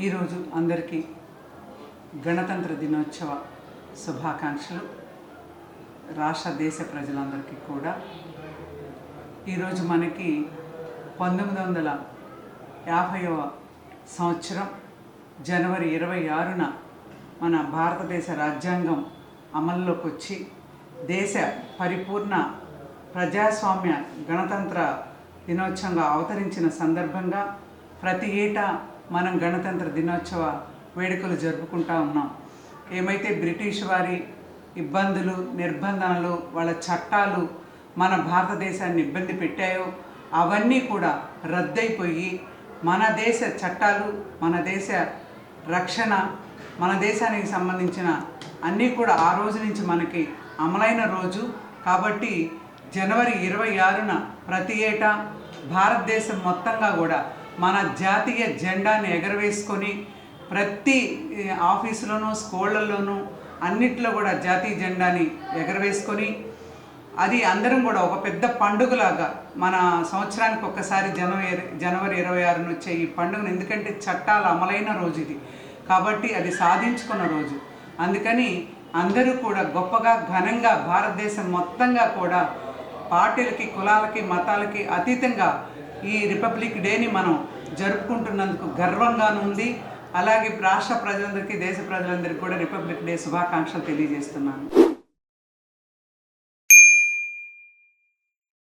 ఈరోజు అందరికీ గణతంత్ర దినోత్సవ శుభాకాంక్షలు. రాష్ట్ర దేశ ప్రజలందరికీ కూడా. ఈరోజు మనకి పంతొమ్మిది వందల యాభైవ సంవత్సరం జనవరి ఇరవై ఆరున మన భారతదేశ రాజ్యాంగం అమల్లోకి వచ్చి దేశ పరిపూర్ణ ప్రజాస్వామ్య గణతంత్ర దినోత్సవంగా అవతరించిన సందర్భంగా ప్రతి ఏటా మనం గణతంత్ర దినోత్సవ వేడుకలు జరుపుకుంటా ఉన్నాం. ఏమైతే బ్రిటిష్ వారి ఇబ్బందులు నిర్బంధనలు వాళ్ళ చట్టాలు మన భారతదేశాన్ని ఇబ్బంది పెట్టాయో అవన్నీ కూడా రద్దయిపోయి మన దేశ చట్టాలు మన దేశ రక్షణ మన దేశానికి సంబంధించిన అన్నీ కూడా ఆ రోజు నుంచి మనకి అమలైన రోజు. కాబట్టి జనవరి ఇరవై ఆరున ప్రతి ఏటా భారతదేశం మొత్తంగా కూడా మన జాతీయ జెండాని ఎగరవేసుకొని ప్రతి ఆఫీసులోనూ స్కూళ్ళల్లోనూ అన్నిట్లో కూడా జాతీయ జెండాని ఎగరవేసుకొని అది అందరం కూడా ఒక పెద్ద పండుగలాగా మన సంవత్సరానికి ఒక్కసారి జనవరి జనవరి ఇరవై ఆరున వచ్చే ఈ పండుగను ఎందుకంటే చట్టాలు అమలైన రోజు ఇది. కాబట్టి అది సాధించుకున్న రోజు. అందుకని అందరూ కూడా గొప్పగా ఘనంగా భారతదేశం మొత్తంగా కూడా పార్టీలకి కులాలకి మతాలకి అతీతంగా ఈ రిపబ్లిక్ డేని మనం జరుపుకుంటున్నందుకు గర్వంగాను ఉంది. అలాగే రాష్ట్ర ప్రజలందరికీ దేశ ప్రజలందరికీ కూడా రిపబ్లిక్ డే శుభాకాంక్షలు తెలియజేస్తున్నాను.